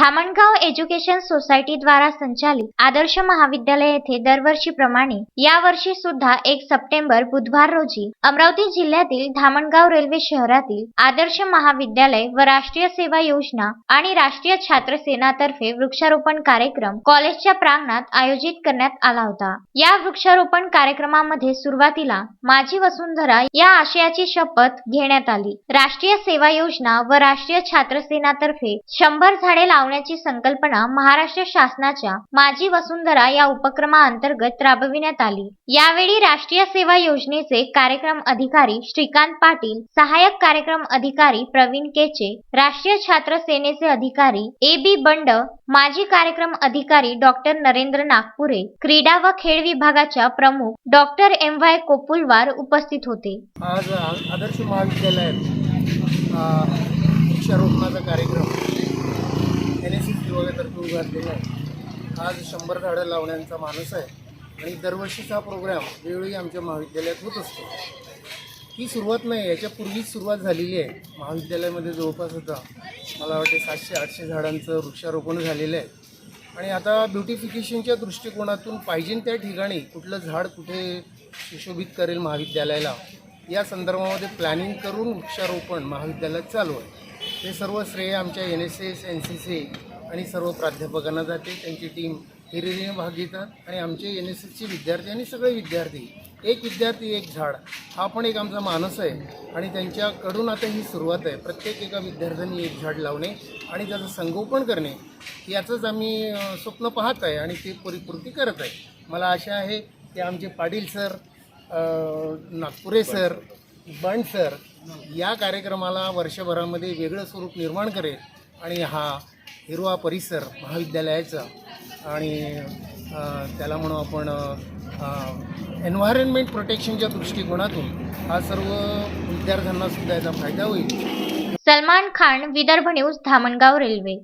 Dhamangaon education society द्वारा संचालित आदर्श महाविद्यालय येथे दरवर्षीप्रमाणे यावर्षी सुद्धा एक सप्टेंबर बुधवार रोजी अमरावती जिल्ह्यातील धामणगाव रेल्वे शहरातील आदर्श महाविद्यालय व राष्ट्रीय सेवा योजना आणि राष्ट्रीय छात्र सेनातर्फे वृक्षारोपण कार्यक्रम कॉलेजच्या प्रांगणात आयोजित करण्यात आला होता. या वृक्षारोपण कार्यक्रमामध्ये सुरुवातीला माझी वसुंधरा या आशयाची शपथ घेण्यात आली. राष्ट्रीय सेवा योजना व राष्ट्रीय छात्र सेनातर्फे शंभर झाडे लावण्याची संकल्पना महाराष्ट्र शासनाच्या माझी वसुंधरा या उपक्रमाअंतर्गत राबविण्यात आली. यावेळी राष्ट्रीय सेवा योजनेचे कार्यक्रम अधिकारी श्रीकांत पाटील सहाय्यक कार्यक्रम अधिकारी प्रवीण केचे राष्ट्रीय छात्र सेनेचे अधिकारी ए बी बंड माजी कार्यक्रम अधिकारी डॉक्टर नरेंद्र नागपुरे क्रीडा व खेळ विभागाच्या प्रमुख डॉक्टर एम वाय कोपुलवार उपस्थित होते. आज आदर्श महाविद्यालयात वृक्षारोपणाचा कार्यक्रम घातलेला आहे. आज शंभर झाडं लावण्याचा मानस आहे आणि दरवर्षीचा हा प्रोग्राम वेळोवेळी आमच्या महाविद्यालयात होत असतो. ही सुरुवात नाही याच्यापूर्वीच सुरुवात झालेली आहे. महाविद्यालयामध्ये जवळपास होता मला वाटते सातशे आठशे झाडांचं वृक्षारोपण झालेलं आहे. आणि आता ब्युटिफिकेशनच्या दृष्टिकोनातून पाहिजे त्या ठिकाणी कुठलं झाड कुठे सुशोभित करेल महाविद्यालयाला या संदर्भामध्ये प्लॅनिंग करून वृक्षारोपण महाविद्यालयात चालू आहे. हे सर्व श्रेय आमच्या N S S N C C आणि सर्व प्राध्यापकांना जाते त्यांची टीम हिरिरीने भाग घेतात आणि आमचे एन एस एसचे विद्यार्थी आणि सगळे विद्यार्थी एक विद्यार्थी एक झाड हा पण एक आमचा मानस आहे आणि त्यांच्याकडून आता ही सुरुवात आहे. प्रत्येक एका विद्यार्थ्यांनी एक झाड लावणे आणि त्याचं संगोपन करणे याचंच आम्ही स्वप्न पाहत आहे आणि ते परिपूर्ती करत आहे. मला आशा आहे की आमचे Patil sir Nagpure sir Band sir या कार्यक्रमाला वर्षभरामध्ये वेगळं स्वरूप निर्माण करेल आणि हा हिरवा परिसर महाविद्यालयाचा आणि त्याला म्हणू आपण एन्व्हायरमेंट प्रोटेक्शनच्या दृष्टिकोनातून हा सर्व विद्यार्थ्यांना सुद्धा याचा फायदा होईल. Salman Khan Vidarbha news Dhamangaon railway.